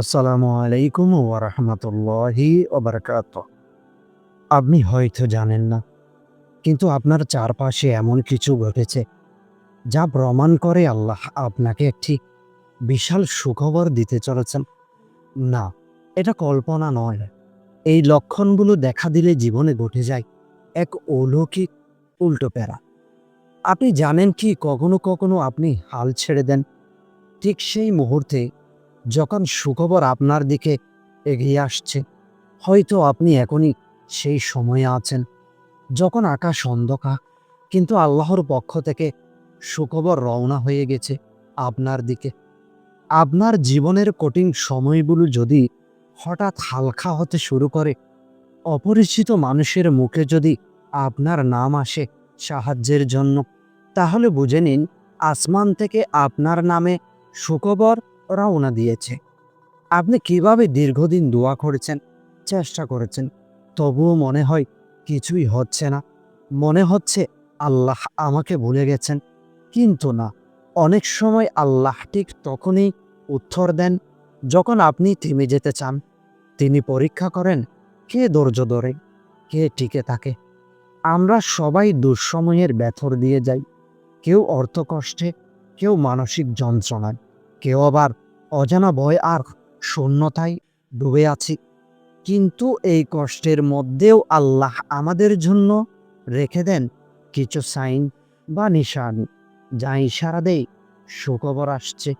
আসসালামু আলাইকুম ওরহমতুল্লাহি ওবরকাত আপনি হয়তো জানেন না, কিন্তু আপনার চারপাশে এমন কিছু ঘটেছে যা প্রমাণ করে আল্লাহ আপনাকে একটি বিশাল সুখবর দিতে চলেছেন। না, এটা কল্পনা নয়। এই লক্ষণগুলো দেখা দিলে জীবনে ঘটে যায় এক অলৌকিক উল্টো প্যারা। আপনি জানেন কি কখনো কখনো আপনি হাল ছেড়ে দেন? ঠিক সেই মুহূর্তে যখন সুখবর আপনার দিকে এগিয়ে আসছে, হয়তো আপনি এখনই সেই সময়ে আছেন। যখন আকাশ অন্ধকার, কিন্তু আল্লাহর পক্ষ থেকে সুখবর রওনা হয়ে গেছে আপনার দিকে। আপনার জীবনের কঠিন সময়গুলো যদি হঠাৎ হালকা হতে শুরু করে, অপরিচিত মানুষের মুখে যদি আপনার নাম আসে সাহায্যের জন্য, তাহলে বুঝে নিন, আসমান থেকে আপনার নামে সুখবর রওনা দিয়েছে। আপনি কীভাবে দীর্ঘদিন দোয়া করেছেন, চেষ্টা করেছেন, তবুও মনে হয় কিছুই হচ্ছে না। মনে হচ্ছে আল্লাহ আমাকে ভুলে গেছেন, কিন্তু না, অনেক সময় আল্লাহ ঠিক তখনই উত্তর দেন যখন আপনি থেমে যেতে চান। তিনি পরীক্ষা করেন কে ধৈর্য ধরে, কে টিকে থাকে। আমরা সবাই দুঃসময়ের ব্যথর দিয়ে যাই। কেউ অর্থকষ্টে, কেউ মানসিক যন্ত্রণায়। কেউ আবার অজানা ভয় আর শূন্যতায় ডুবে আছি। কিন্তু এই কষ্টের মধ্যেও আল্লাহ আমাদের জন্য রেখে দেন কিছু সাইন বা নিশান, যা ইশারা দেয় সুখবর আসছে।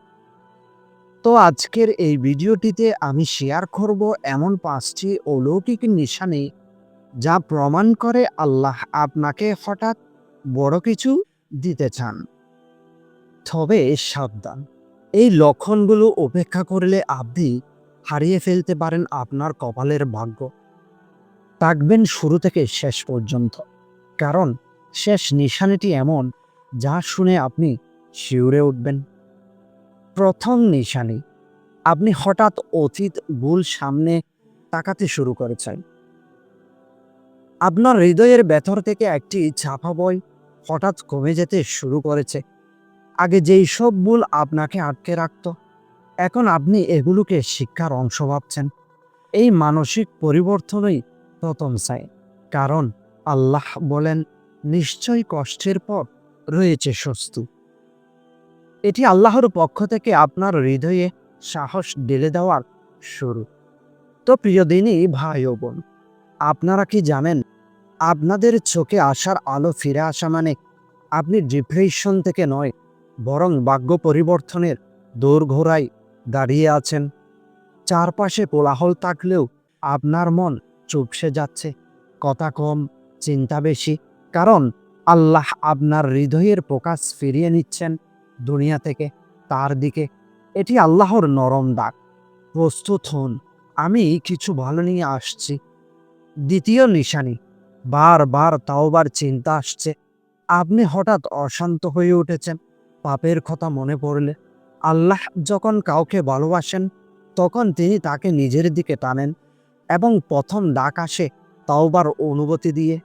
তো আজকের এই ভিডিওটিতে আমি শেয়ার করব এমন পাঁচটি অলৌকিক নিশানে, যা প্রমাণ করে আল্লাহ আপনাকে হঠাৎ বড় কিছু দিতে চান। তবে সাবধান। এই লক্ষণগুলো উপেক্ষা করলে আপনি হারিয়ে ফেলতে পারেন আপনার কপালের ভাগ্য। থাকবেন শুরু থেকে শেষ পর্যন্ত, কারণ শেষ নিশানিটি এমন যা শুনে আপনি শিউরে উঠবেন। প্রথম নিশানি, আপনি হঠাৎ অতীত ভুল সামনে তাকাতে শুরু করেছেন। আপনার হৃদয়ের ভেতর থেকে একটি চাপা বই হঠাৎ কমে যেতে শুরু করেছে। আগে যেই সব ভুল আপনাকে আটকে রাখত, এখন আপনি এগুলোকে শিক্ষার অংশ ভাবছেন। এই মানসিক পরিবর্তনই প্রথম চাই, কারণ আল্লাহ বলেন নিশ্চয় কষ্টের পর রয়েছে সস্তু এটি আল্লাহর পক্ষ থেকে আপনার হৃদয়ে সাহস ঢেলে দেওয়ার শুরু। তো প্রিয় দিনই ভাই ও বোন, আপনারা কি জানেন, আপনাদের চোখে আসার আলো ফিরে আসা মানে আপনি ডিপ্রেশন থেকে নয় বরং ভাগ্য পরিবর্তনের দোরঘোড়ায় দাঁড়িয়ে আছেন। চারপাশে কোলাহল থাকলেও আপনার মন চুপসে যাচ্ছে। কথা কম, চিন্তা বেশি, কারণ আল্লাহ আপনার হৃদয়ের প্রকাশ ফিরিয়ে নিচ্ছেন দুনিয়া থেকে, তার দিকে। এটি আল্লাহর নরম ডাক প্রস্তুত হন, আমি কিছু ভালো নিয়ে আসছি। দ্বিতীয় নিশানি, বারবার তাওবার চিন্তা আসছে। আপনি হঠাৎ অশান্ত হয়ে উঠেছেন। পাপের কথা মনে পড়লে আল্লাহ যখন কাউকে ভালোবাসেন, তখন তিনি তাকে নিজের দিকে টানেন এবং প্রথম ডাক আসে তাওবার অনুভূতি দিয়ে।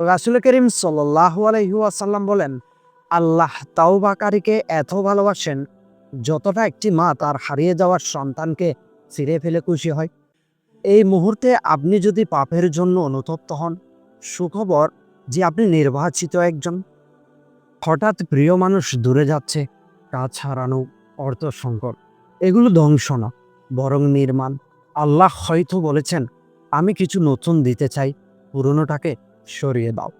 রাসুল করিম সাল্লাহ আলহিউসাল্লাম বলেন, আল্লাহ তাওবাকারীকে এত ভালোবাসেন, যতটা একটি মা তার হারিয়ে যাওয়ার সন্তানকে ছিঁড়ে ফেলে খুশি হয়। এই মুহূর্তে আপনি যদি পাপের জন্য অনুতপ্ত হন, সুখবর যে আপনি নির্বাচিত একজন। হঠাৎ প্রিয় মানুষ দূরে যাচ্ছে কাজ হারানো অর্থ সংকট। এগুলো ধ্বংস না, বরং নির্মাণ। আল্লাহ হয়তো বলেছেন, আমি কিছু নতুন দিতে চাই, পুরনোটাকে সরিয়ে দাও।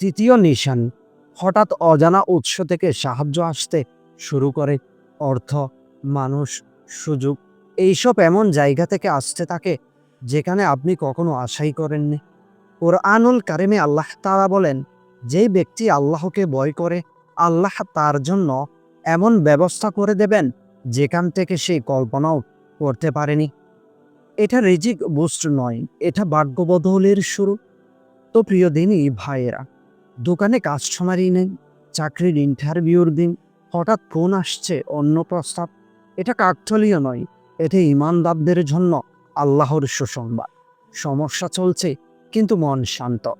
তৃতীয় নিশান, হঠাৎ অজানা উৎস থেকে সাহায্য আসতে শুরু করে অর্থ, মানুষ, সুযোগ। এইসব এমন জায়গা থেকে আসতে থাকে যেখানে আপনি কখনো আশাই করেননি। ওর কোরআনুল কারিমে আল্লাহ তারা বলেন যে ব্যক্তি আল্লাহকে ভয় করে আল্লাহ তার জন্য এমন ব্যবস্থা করে দেবেন যেখান থেকে সে কল্পনাও করতে পারেনি। এটা রিজিক বুস্ট নয়, এটা ভাগ্যবদলের শুরু। তো প্রিয় দিনই ভাইয়েরা, দোকানে কাস্টমারই নেই, চাকরির ইন্টারভিউর দিন, হঠাৎ ফোন আসছে অন্য প্রস্তাব। এটা কাকতলীয় নয়, এটা ইমানদারদের জন্য আল্লাহর সুসংবাদ। সমস্যা চলছে, কিন্তু মন শান্ত।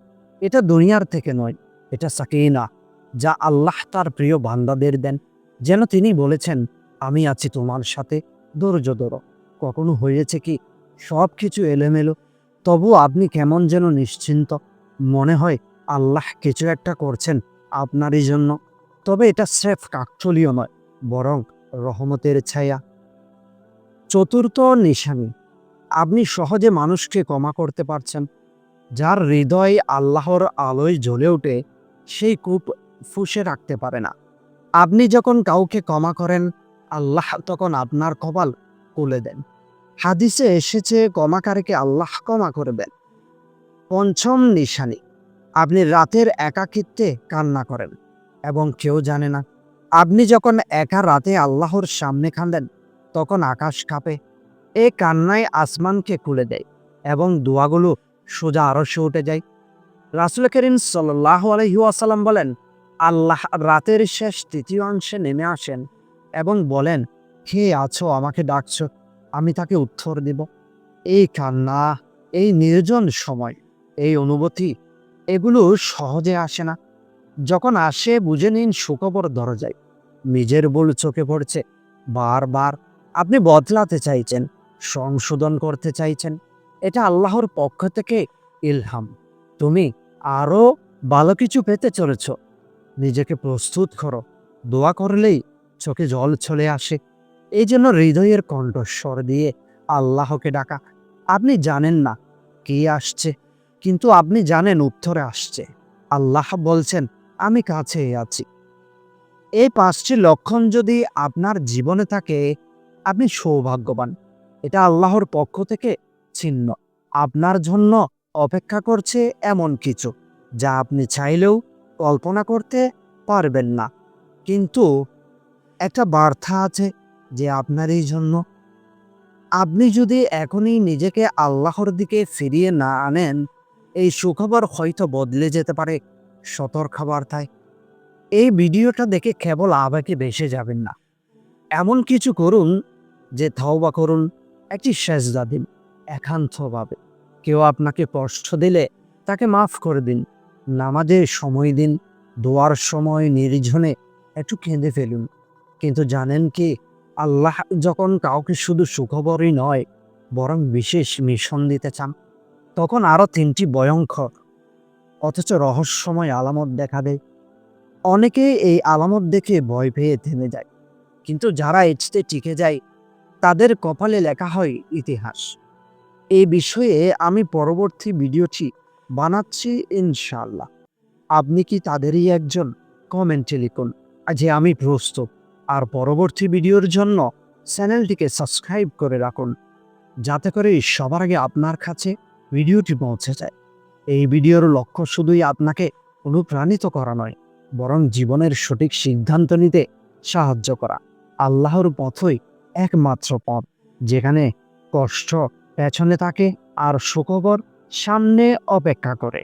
এটা দুনিয়ার থেকে নয়, এটা সাকিনা। যা আল্লাহ তার প্রিয় বান্দাদের দেন। যেন তিনি বলেছেন, আমি আছি তোমার সাথে, ধৈর্য ধরো। কখনো হয়েছে কি? সব কিছু এলোমেলো। তবু আপনি কেমন যেন নিশ্চিন্ত। মনে হয় আল্লাহ কিছু একটা করছেন আপনারই জন্য। তবে এটা স্রেফ কাকচলীয় নয়, বরং রহমতের ছায়া। চতুর্থ নিশানি, আপনি সহজে মানুষকে ক্ষমা করতে পারছেন। যার হৃদয় আল্লাহর আলোয় জ্বলে ওঠে, সেই কূপ ফুসে রাখতে পারে না। আপনি যখন কাউকে ক্ষমা করেন, আল্লাহ তখন আপনার কপাল খুলে দেন। হাদিসে এসেছে, ক্ষমাকারীকে আল্লাহ ক্ষমা করবেন। পঞ্চম নিশানি, আপনি রাতের একাকিত্বে কান্না করেন এবং কেউ জানে না। আপনি যখন একা রাতে আল্লাহর সামনে কাঁদেন, তখন আকাশ কাঁপে। এ কান্নায় আসমানকে খুলে দেয় এবং দোয়াগুলো সোজা আরশে উঠে যায়। রাসুল করিম সাল্লাহ আলহিউসালাম বলেন আল্লাহ রাতের শেষ তৃতীয় অংশে নেমে আসেন এবং বলেন, কে আছো? আমাকে ডাকছো। আমি তাকে উত্তর দেব। এই কান্না, এই নির্জন সময়, এই অনুভূতি, এগুলো সহজে আসে না। যখন আসে, বুঝে নিন সুখবর দরজায়। নিজের ভুল চোখে পড়ছে। বারবার আপনি বদলাতে চাইছেন, সংশোধন করতে চাইছেন। এটা আল্লাহর পক্ষ থেকে ইলহাম। তুমি আরও ভালো কিছু পেতে চলেছ। নিজেকে প্রস্তুত করো। দোয়া করলেই চোখে জল চলে আসে। এই জন্য হৃদয়ের কণ্ঠস্বর দিয়ে আল্লাহকে ডাকা। আপনি জানেন না কি আসছে, কিন্তু আপনি জানেন উত্তরে আসছে। আল্লাহ বলছেন, আমি কাছেই আছি। এই পাঁচটি লক্ষণ যদি আপনার জীবনে থাকে, আপনি সৌভাগ্যবান। এটা আল্লাহর পক্ষ থেকে ছিন্ন। আপনার জন্য অপেক্ষা করছে এমন কিছু, যা আপনি চাইলেও কল্পনা করতে পারবেন না। কিন্তু একটা বার্তা আছে যে আপনারই জন্য। আপনি যদি এখনই নিজেকে আল্লাহর দিকে ফিরিয়ে না আনেন, এই সুখবর হয়তো বদলে যেতে পারে সতর্কবার্তায়। এই ভিডিওটা দেখে কেবল আবেগে বেসে যাবেন না। এমন কিছু করুন যে থাওবা করুন, একটি সেজদা দিন, একান্তভাবে। কেউ আপনাকে কষ্ট দিলে তাকে মাফ করে দিন। নামাজে সময় দিন, দোয়ার সময় নির্জনে একটু কেঁদে ফেলুন। কিন্তু জানেন কি, আল্লাহ যখন কাউকে শুধু সুখবরই নয়, বরং বিশেষ মিশন দিতে চান, তখন আরও তিনটি ভয়ঙ্কর। অথচ রহস্যময় আলামত দেখা দেয় অনেকে এই আলামত দেখে ভয় পেয়ে থেমে যায়। কিন্তু যারা এটতে টিকে যায়, তাদের কপালে লেখা হয় ইতিহাস। এই বিষয়ে আমি পরবর্তী ভিডিওটি বানাচ্ছি ইনশাল্লাহ আপনি কি তাদেরই একজন? কমেন্টে লিখুন। যে আমি প্রস্তুত। আর পরবর্তী ভিডিওর জন্য চ্যানেলটিকে সাবস্ক্রাইব করে রাখুন। যাতে করে সবার আগে আপনার কাছে ভিডিওটি পৌঁছে যায়। এই ভিডিওর লক্ষ্য শুধুই আপনাকে অনুপ্রাণিত করা নয়, বরং জীবনের সঠিক সিদ্ধান্ত নিতে সাহায্য করা। আল্লাহর পথই একমাত্র পথ, যেখানে কষ্ট পেছনে থাকে আর সুখবর সামনে অপেক্ষা করে।